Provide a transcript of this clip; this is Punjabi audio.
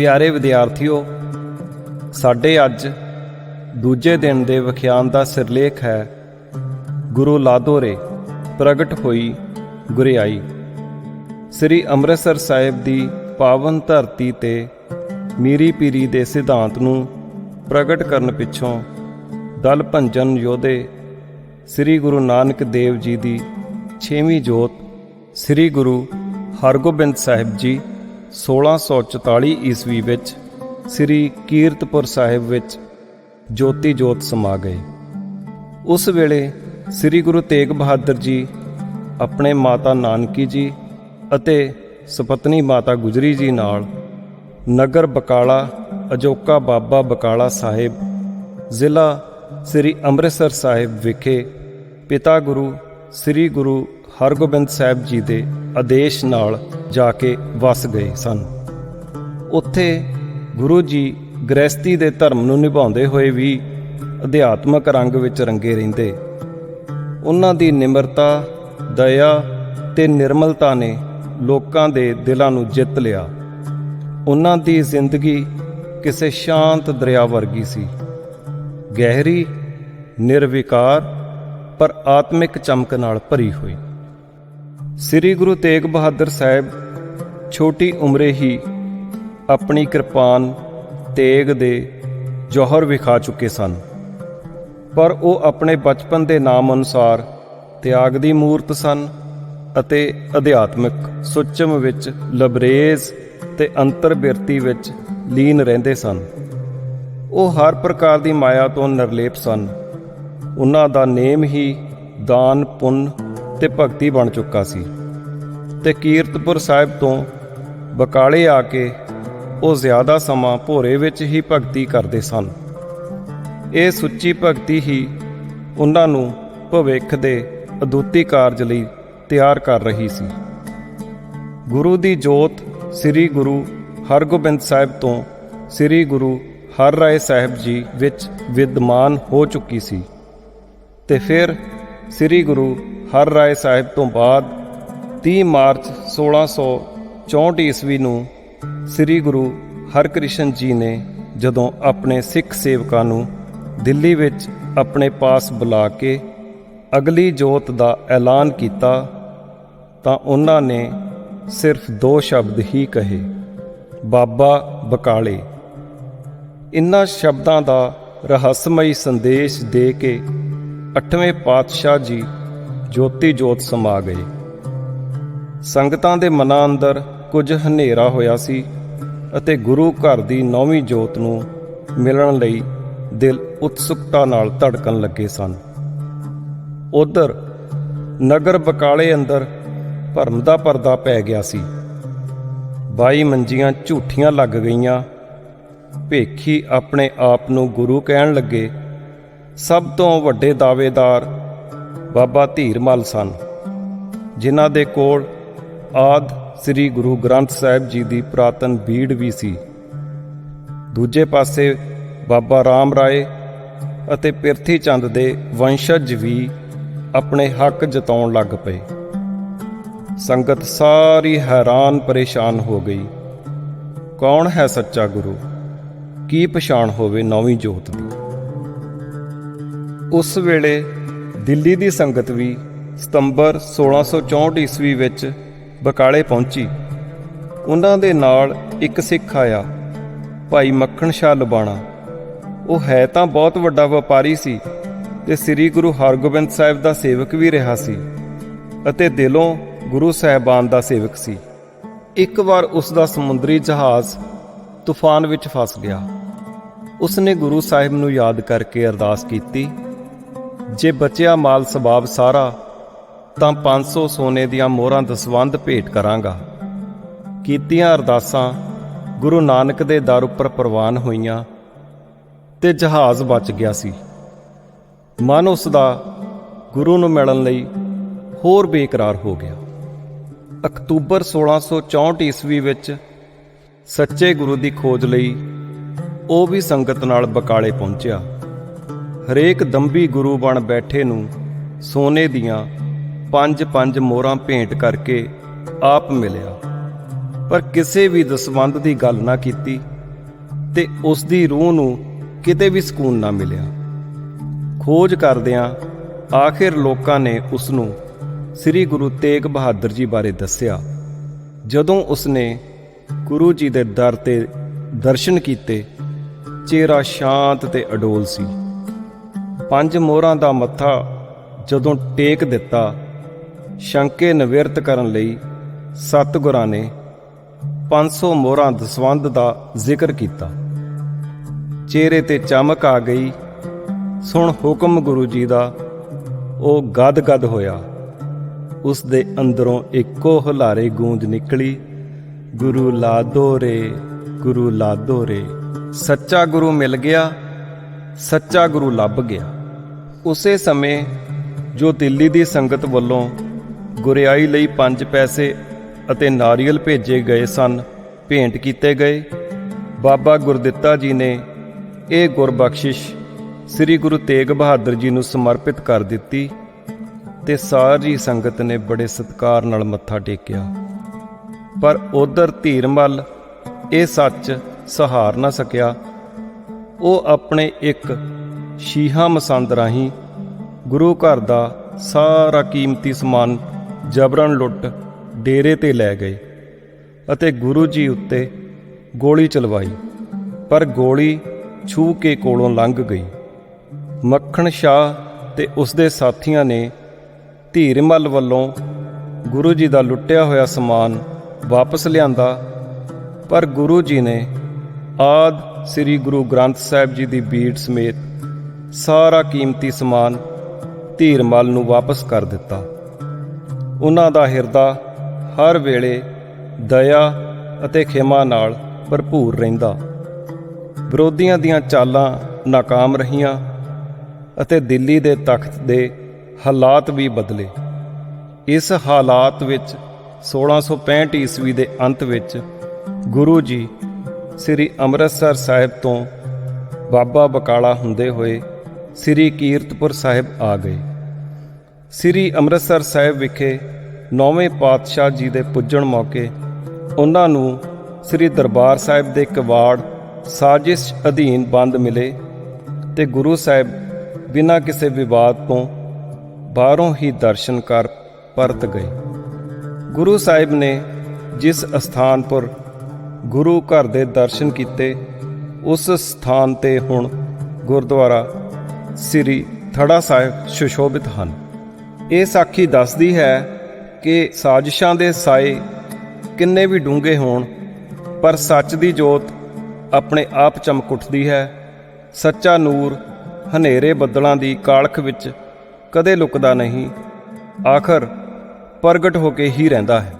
ਪਿਆਰੇ ਵਿਦਿਆਰਥੀਓ, ਸਾਡੇ ਅੱਜ ਦੂਜੇ ਦਿਨ ਦੇ ਵਿਖਿਆਨ ਦਾ ਸਿਰਲੇਖ ਹੈ, ਗੁਰੂ ਲਾਦੋਰੇ ਪ੍ਰਗਟ ਹੋਈ ਗੁਰਿਆਈ। ਸ੍ਰੀ ਅੰਮ੍ਰਿਤਸਰ ਸਾਹਿਬ ਦੀ ਪਾਵਨ ਧਰਤੀ ਤੇ ਮੀਰੀ ਪੀਰੀ ਦੇ ਸਿਧਾਂਤ ਨੂੰ ਪ੍ਰਗਟ ਕਰਨ ਪਿੱਛੋਂ ਦਲ ਭੰਜਨ ਯੋਧੇ ਸ੍ਰੀ ਗੁਰੂ ਨਾਨਕ ਦੇਵ ਜੀ ਦੀ 6ਵੀਂ ਜੋਤ ਸ੍ਰੀ ਗੁਰੂ ਹਰਗੋਬਿੰਦ ਸਾਹਿਬ ਜੀ 1644 ਈਸਵੀ ਵਿੱਚ ਸ੍ਰੀ ਕੀਰਤਪੁਰ ਸਾਹਿਬ ਵਿੱਚ ਜੋਤੀ ਜੋਤ ਸਮਾ ਗਏ। ਉਸ ਵੇਲੇ ਸ੍ਰੀ ਗੁਰੂ ਤੇਗ ਬਹਾਦਰ ਜੀ, ਆਪਣੇ ਮਾਤਾ ਨਾਨਕੀ ਜੀ ਅਤੇ ਸੁਪਤਨੀ ਮਾਤਾ ਗੁਜਰੀ ਜੀ ਨਾਲ ਨਗਰ ਬਕਾਲਾ, ਅਜੋਕਾ ਬਾਬਾ ਬਕਾਲਾ ਸਾਹਿਬ, ਜ਼ਿਲ੍ਹਾ ਸ੍ਰੀ ਅੰਮ੍ਰਿਤਸਰ ਸਾਹਿਬ ਵਿਖੇ ਪਿਤਾ ਗੁਰੂ ਸ੍ਰੀ ਗੁਰੂ ਹਰਗੋਬਿੰਦ ਸਾਹਿਬ ਜੀ ਦੇ ਆਦੇਸ਼ ਨਾਲ ਜਾ ਕੇ ਵਸ ਗਏ ਸਨ। ਉੱਥੇ ਗੁਰੂ ਜੀ ਗ੍ਰਸਤੀ ਦੇ ਧਰਮ ਨੂੰ ਨਿਭਾਉਂਦੇ ਹੋਏ ਵੀ ਅਧਿਆਤਮਕ ਰੰਗ ਵਿੱਚ ਰੰਗੇ ਰਹਿੰਦੇ। ਉਹਨਾਂ ਦੀ ਨਿਮਰਤਾ, ਦਇਆ ਤੇ ਨਿਰਮਲਤਾ ਨੇ ਲੋਕਾਂ ਦੇ ਦਿਲਾਂ ਨੂੰ ਜਿੱਤ ਲਿਆ। ਉਹਨਾਂ ਦੀ ਜ਼ਿੰਦਗੀ ਕਿਸੇ ਸ਼ਾਂਤ ਦਰਿਆ ਵਰਗੀ ਸੀ। ਗਹਿਰੀ, ਨਿਰਵਿਕਾਰ, ਪਰ ਆਤਮਿਕ ਚਮਕ ਨਾਲ ਭਰੀ ਹੋਈ। ਸ੍ਰੀ ਗੁਰੂ ਤੇਗ ਬਹਾਦਰ ਸਾਹਿਬ ਛੋਟੀ ਉਮਰੇ ਹੀ ਆਪਣੀ ਕਿਰਪਾਨ ਤੇਗ ਦੇ ਜੋਹਰ ਵਿਖਾ ਚੁੱਕੇ ਸਨ। ਪਰ ਉਹ ਆਪਣੇ ਬਚਪਨ ਦੇ ਨਾਮ ਅਨੁਸਾਰ ਤਿਆਗ ਦੀ ਮੂਰਤ ਸਨ ਅਤੇ ਅਧਿਆਤਮਿਕ ਸੁੱਚਮ ਵਿੱਚ ਲਬਰੇਜ਼ ਤੇ ਅੰਤਰ ਬਿਰਤੀ ਵਿੱਚ ਲੀਨ ਰਹਿੰਦੇ ਸਨ। ਉਹ ਹਰ ਪ੍ਰਕਾਰ ਦੀ ਮਾਇਆ ਤੋਂ ਨਿਰਲੇਪ ਸਨ। ਉਹਨਾਂ ਦਾ ਨੇਮ ਹੀ ਦਾਨ ਪੁੰਨ ਤੇ ਭਗਤੀ ਬਣ ਚੁੱਕਾ ਸੀ। ਤੇ ਕੀਰਤਪੁਰ ਸਾਹਿਬ ਤੋਂ ਬਕਾਲੇ ਆ ਕੇ ਉਹ ਜ਼ਿਆਦਾ ਸਮਾਂ ਭੋਰੇ ਵਿੱਚ ਹੀ ਭਗਤੀ ਕਰਦੇ ਸਨ। ਇਹ ਸੁੱਚੀ ਭਗਤੀ ਹੀ ਉਹਨਾਂ ਨੂੰ ਭਵਿੱਖ ਦੇ ਅਦੁੱਤੀ ਕਾਰਜ ਲਈ ਤਿਆਰ ਕਰ ਰਹੀ ਸੀ। ਗੁਰੂ ਦੀ ਜੋਤ ਸ੍ਰੀ ਗੁਰੂ ਹਰਗੋਬਿੰਦ ਸਾਹਿਬ ਤੋਂ ਸ੍ਰੀ ਗੁਰੂ ਹਰ ਰਾਏ ਸਾਹਿਬ ਜੀ ਵਿੱਚ ਵਿਦਮਾਨ ਹੋ ਚੁੱਕੀ ਸੀ। ਤੇ ਫਿਰ ਸ੍ਰੀ ਗੁਰੂ ਹਰ ਰਾਏ ਸਾਹਿਬ ਤੋਂ ਬਾਅਦ 30 ਮਾਰਚ 1664 ਈਸਵੀ ਨੂੰ ਸ੍ਰੀ ਗੁਰੂ ਹਰਕ੍ਰਿਸ਼ਨ ਜੀ ਨੇ ਜਦੋਂ ਆਪਣੇ ਸਿੱਖ ਸੇਵਕਾਂ ਨੂੰ ਦਿੱਲੀ ਵਿੱਚ ਆਪਣੇ ਪਾਸ ਬੁਲਾ ਕੇ ਅਗਲੀ ਜੋਤ ਦਾ ਐਲਾਨ ਕੀਤਾ ਤਾਂ ਉਹਨਾਂ ਨੇ ਸਿਰਫ ਦੋ ਸ਼ਬਦ ਹੀ ਕਹੇ, ਬਾਬਾ ਬਕਾਲੇ। ਇਨ੍ਹਾਂ ਸ਼ਬਦਾਂ ਦਾ ਰਹੱਸਮਈ ਸੰਦੇਸ਼ ਦੇ ਕੇ ਅੱਠਵੇਂ ਪਾਤਸ਼ਾਹ ਜੀ ਜੋਤੀ ਜੋਤ ਸਮਾ ਗਏ ਸੰਗਤਾਂ ਦੇ ਮਨਾਂ ਅੰਦਰ ਕੁਝ ਹਨੇਰਾ ਹੋਇਆ ਸੀ ਅਤੇ ਗੁਰੂ ਘਰ ਦੀ ਨੌਵੀਂ ਜੋਤ ਨੂੰ ਮਿਲਣ ਲਈ ਦਿਲ ਉਤਸੁਕਤਾ ਨਾਲ ਧੜਕਣ ਲੱਗੇ ਸਨ। ਉਧਰ ਨਗਰ ਬਕਾਲੇ ਅੰਦਰ ਭਰਮ ਦਾ ਪਰਦਾ ਪੈ ਗਿਆ ਸੀ। ਬਾਈ ਮੰਜੀਆਂ ਝੂਠੀਆਂ ਲੱਗ ਗਈਆਂ। ਭੇਖੀ ਆਪਣੇ ਆਪ ਨੂੰ ਗੁਰੂ ਕਹਿਣ ਲੱਗੇ, ਸਭ ਤੋਂ ਵੱਡੇ ਦਾਅਵੇਦਾਰ ਬਾਬਾ ਧੀਰਮਲ ਸਨ, ਜਿਨ੍ਹਾਂ ਦੇ ਕੋਲ ਆਦ ਸ੍ਰੀ ਗੁਰੂ ਗ੍ਰੰਥ ਸਾਹਿਬ ਜੀ ਦੀ ਪ੍ਰਾਤਨ ਬੀੜ ਵੀ ਸੀ। ਦੂਜੇ ਪਾਸੇ ਬਾਬਾ ਰਾਮ ਰਾਏ ਅਤੇ ਪਿਰਥੀ ਚੰਦ ਦੇ ਵੰਸ਼ਜ ਵੀ ਆਪਣੇ ਹੱਕ ਜਤਾਉਣ ਲੱਗ ਪਏ। ਸੰਗਤ ਸਾਰੀ ਹੈਰਾਨ ਪਰੇਸ਼ਾਨ ਹੋ ਗਈ। ਕੌਣ ਹੈ ਸੱਚਾ ਗੁਰੂ? ਕੀ ਪਛਾਣ ਹੋਵੇ ਨੌਵੀਂ ਜੋਤ ਦੀ? ਉਸ ਵੇਲੇ ਦਿੱਲੀ ਦੀ ਸੰਗਤ ਵੀ ਸਤੰਬਰ 1664 ਈਸਵੀ ਵਿੱਚ ਬਕਾਲੇ ਪਹੁੰਚੀ। ਉਹਨਾਂ ਦੇ ਨਾਲ ਇੱਕ ਸਿੱਖ ਆਇਆ, ਭਾਈ ਮੱਖਣ ਸ਼ਾਹ ਲਬਾਣਾ। ਉਹ ਹੈ ਤਾਂ ਬਹੁਤ ਵੱਡਾ ਵਪਾਰੀ ਸੀ ਤੇ ਸ੍ਰੀ ਗੁਰੂ ਹਰਗੋਬਿੰਦ ਸਾਹਿਬ ਦਾ ਸੇਵਕ ਵੀ ਰਿਹਾ ਸੀ ਅਤੇ ਦਿਲੋਂ ਗੁਰੂ ਸਾਹਿਬਾਨ ਦਾ ਸੇਵਕ ਸੀ। ਇੱਕ ਵਾਰ ਉਸ ਦਾ ਸਮੁੰਦਰੀ ਜਹਾਜ਼ ਤੂਫਾਨ ਵਿੱਚ ਫਸ ਗਿਆ। ਉਸ ਨੇ ਗੁਰੂ ਸਾਹਿਬ ਨੂੰ ਯਾਦ ਕਰਕੇ ਅਰਦਾਸ ਕੀਤੀ ਜੇ ਬਚਿਆ ਮਾਲ ਸਬਾਬ ਸਾਰਾ, ਤਾਂ 500 ਸੋਨੇ ਦੀਆਂ ਮੋਹਰਾਂ ਦਸਵੰਧ ਭੇਟ ਕਰਾਂਗਾ। ਕੀਤੀਆਂ ਅਰਦਾਸਾਂ ਗੁਰੂ ਨਾਨਕ ਦੇ ਦਰ ਉੱਪਰ ਪ੍ਰਵਾਨ ਹੋਈਆਂ ਤੇ ਜਹਾਜ਼ ਬਚ ਗਿਆ ਸੀ। ਮਨ ਉਸ ਦਾ ਗੁਰੂ ਨੂੰ ਮਿਲਣ ਲਈ ਹੋਰ ਬੇਕਰਾਰ ਹੋ ਗਿਆ। ਅਕਤੂਬਰ 1664 ਈਸਵੀ ਵਿੱਚ ਸੱਚੇ ਗੁਰੂ ਦੀ ਖੋਜ ਲਈ ਉਹ ਵੀ ਸੰਗਤ ਨਾਲ ਬਕਾਲੇ ਪਹੁੰਚਿਆ। ਹਰੇਕ ਦੰਬੀ ਗੁਰੂ ਬਣ ਬੈਠੇ ਨੂੰ ਸੋਨੇ ਦੀਆਂ ਪੰਜ ਪੰਜ ਮੋਹਰਾਂ ਭੇਂਟ ਕਰਕੇ ਆਪ ਮਿਲਿਆ। ਪਰ ਕਿਸੇ ਵੀ ਦਸਵੰਧ ਦੀ ਗੱਲ ਨਾ ਕੀਤੀ ਤੇ ਉਸ ਦੀ ਰੂਹ ਨੂੰ ਕਿਤੇ ਵੀ ਸਕੂਨ ਨਾ ਮਿਲਿਆ। ਖੋਜ ਕਰਦਿਆਂ ਆਖਿਰ ਲੋਕਾਂ ਨੇ ਉਸ ਨੂੰ ਸ੍ਰੀ ਗੁਰੂ ਤੇਗ ਬਹਾਦਰ ਜੀ ਬਾਰੇ ਦੱਸਿਆ। ਜਦੋਂ ਉਸਨੇ ਗੁਰੂ ਜੀ ਦੇ ਦਰ ਤੇ ਦਰਸ਼ਨ ਕੀਤੇ, ਚਿਹਰਾ ਸ਼ਾਂਤ ਤੇ ਅਡੋਲ ਸੀ। ਪੰਜ ਮੋਹਰਾਂ ਦਾ ਮੱਥਾ ਜਦੋਂ ਟੇਕ ਦਿੱਤਾ, ਸ਼ੰਕੇ ਨਿਵਰਤ ਕਰਨ ਲਈ ਸਤਿਗੁਰਾਂ ਨੇ 500 ਮੋਹਰਾਂ ਦਸਵੰਧ ਦਾ ਜ਼ਿਕਰ ਕੀਤਾ। ਚਿਹਰੇ ਤੇ ਚਮਕ ਆ ਗਈ। ਸੁਣ ਹੁਕਮ ਗੁਰੂ ਜੀ ਦਾ, ਉਹ ਗਦ-ਗਦ ਹੋਇਆ। ਉਸ ਦੇ ਅੰਦਰੋਂ ਇੱਕੋ ਹੁਲਾਰੇ ਗੂੰਜ ਨਿਕਲੀ। ਗੁਰੂ ਲਾਦੋ ਰੇ, ਗੁਰੂ ਲਾਦੋ ਰੇ। ਸੱਚਾ ਗੁਰੂ ਮਿਲ ਗਿਆ, ਸੱਚਾ ਗੁਰੂ ਲੱਭ ਗਿਆ। ਉਸੇ ਸਮੇਂ ਜੋ ਦਿੱਲੀ ਦੀ ਸੰਗਤ ਵੱਲੋਂ ਗੁਰਿਆਈ ਲਈ ਪੰਜ ਪੈਸੇ ਅਤੇ ਨਾਰੀਅਲ ਭੇਜੇ ਗਏ ਸਨ, ਭੇਂਟ ਕੀਤੇ ਗਏ। ਬਾਬਾ ਗੁਰਦਿੱਤਾ ਜੀ ਨੇ ਇਹ ਗੁਰਬਖਸ਼ਿਸ਼ ਸ੍ਰੀ ਗੁਰੂ ਤੇਗ ਬਹਾਦਰ ਜੀ ਨੂੰ ਸਮਰਪਿਤ ਕਰ ਦਿੱਤੀ ਤੇ ਸਾਰੀ ਸੰਗਤ ਨੇ ਬੜੇ ਸਤਿਕਾਰ ਨਾਲ ਮੱਥਾ ਟੇਕਿਆ। ਪਰ ਉਧਰ ਧੀਰਮਲ ਇਹ ਸੱਚ ਸਹਾਰ ਨਾ ਸਕਿਆ। ਉਹ ਆਪਣੇ ਇੱਕ ਸ਼ੀਹਾ ਮਸੰਦ ਰਾਹੀਂ ਗੁਰੂ ਘਰ ਦਾ ਸਾਰਾ ਕੀਮਤੀ ਸਮਾਨ ਜਬਰਨ ਲੁੱਟ ਡੇਰੇ ਤੇ ਲੈ ਗਏ ਅਤੇ ਗੁਰੂ ਜੀ ਉੱਤੇ ਗੋਲੀ ਚਲਵਾਈ, ਪਰ ਗੋਲੀ ਛੂ ਕੇ ਕੋਲੋਂ ਲੰਘ ਗਈ। ਮੱਖਣ ਸ਼ਾਹ ਤੇ ਉਸ ਦੇ ਸਾਥੀਆਂ ਨੇ ਧੀਰਮਲ ਵੱਲੋਂ ਗੁਰੂ ਜੀ ਦਾ ਲੁੱਟਿਆ ਹੋਇਆ ਸਮਾਨ ਵਾਪਸ ਲਿਆਂਦਾ, ਪਰ ਗੁਰੂ ਜੀ ਨੇ ਆਦ ਸ੍ਰੀ ਗੁਰੂ ਗ੍ਰੰਥ ਸਾਹਿਬ ਜੀ ਦੀ ਬੀੜ ਸਮੇਤ ਸਾਰਾ ਕੀਮਤੀ ਸਮਾਨ ਧੀਰਮਲ ਨੂੰ ਵਾਪਸ ਕਰ ਦਿੱਤਾ। ਉਹਨਾਂ ਦਾ ਹਿਰਦਾ ਹਰ ਵੇਲੇ ਦਇਆ ਅਤੇ ਖਿਮਾ ਨਾਲ ਭਰਪੂਰ ਰਹਿੰਦਾ। ਵਿਰੋਧੀਆਂ ਦੀਆਂ ਚਾਲਾਂ ਨਾਕਾਮ ਰਹੀਆਂ ਅਤੇ ਦਿੱਲੀ ਦੇ ਤਖਤ ਦੇ ਹਾਲਾਤ ਵੀ ਬਦਲੇ। ਇਸ ਹਾਲਾਤ ਵਿੱਚ 1665 ਈਸਵੀ ਦੇ ਅੰਤ ਵਿੱਚ ਗੁਰੂ ਜੀ ਸ੍ਰੀ ਅੰਮ੍ਰਿਤਸਰ ਸਾਹਿਬ ਤੋਂ ਬਾਬਾ ਬਕਾਲਾ ਹੁੰਦੇ ਹੋਏ ਸ੍ਰੀ ਕੀਰਤਪੁਰ ਸਾਹਿਬ ਆ ਗਏ। ਸ੍ਰੀ ਅੰਮ੍ਰਿਤਸਰ ਸਾਹਿਬ ਵਿਖੇ ਨੌਵੇਂ ਪਾਤਸ਼ਾਹ ਜੀ ਦੇ ਪੁੱਜਣ ਮੌਕੇ ਉਹਨਾਂ ਨੂੰ ਸ੍ਰੀ ਦਰਬਾਰ ਸਾਹਿਬ ਦੇ ਕਿਵਾੜ ਸਾਜ਼ਿਸ਼ ਅਧੀਨ ਬੰਦ ਮਿਲੇ ਤੇ ਗੁਰੂ ਸਾਹਿਬ ਬਿਨਾਂ ਕਿਸੇ ਵਿਵਾਦ ਤੋਂ ਬਾਹਰੋਂ ਹੀ ਦਰਸ਼ਨ ਕਰ ਪਰਤ ਗਏ। ਗੁਰੂ ਸਾਹਿਬ ਨੇ ਜਿਸ ਅਸਥਾਨ ਪਰ ਗੁਰੂ ਘਰ ਦੇ ਦਰਸ਼ਨ ਕੀਤੇ, ਉਸ ਸਥਾਨ ਤੇ ਹੁਣ ਗੁਰਦੁਆਰਾ ਸ੍ਰੀ ਥੜਾ ਸਾਹਿਬ ਸੁਸ਼ੋਭਿਤ ਹਨ। ਇਹ ਸਾਖੀ ਦੱਸਦੀ ਹੈ ਕਿ ਸਾਜ਼ਿਸ਼ਾਂ ਦੇ ਸਾਏ ਕਿੰਨੇ ਵੀ ਡੂੰਘੇ ਹੋਣ, ਪਰ ਸੱਚ ਦੀ ਜੋਤ ਆਪਣੇ ਆਪ ਚਮਕ ਉੱਠਦੀ ਹੈ। ਸੱਚਾ ਨੂਰ ਹਨੇਰੇ ਬੱਦਲਾਂ ਦੀ ਕਾਲਖ ਵਿੱਚ ਕਦੇ ਲੁਕਦਾ ਨਹੀਂ, ਆਖਰ ਪ੍ਰਗਟ ਹੋ ਕੇ ਹੀ ਰਹਿੰਦਾ ਹੈ।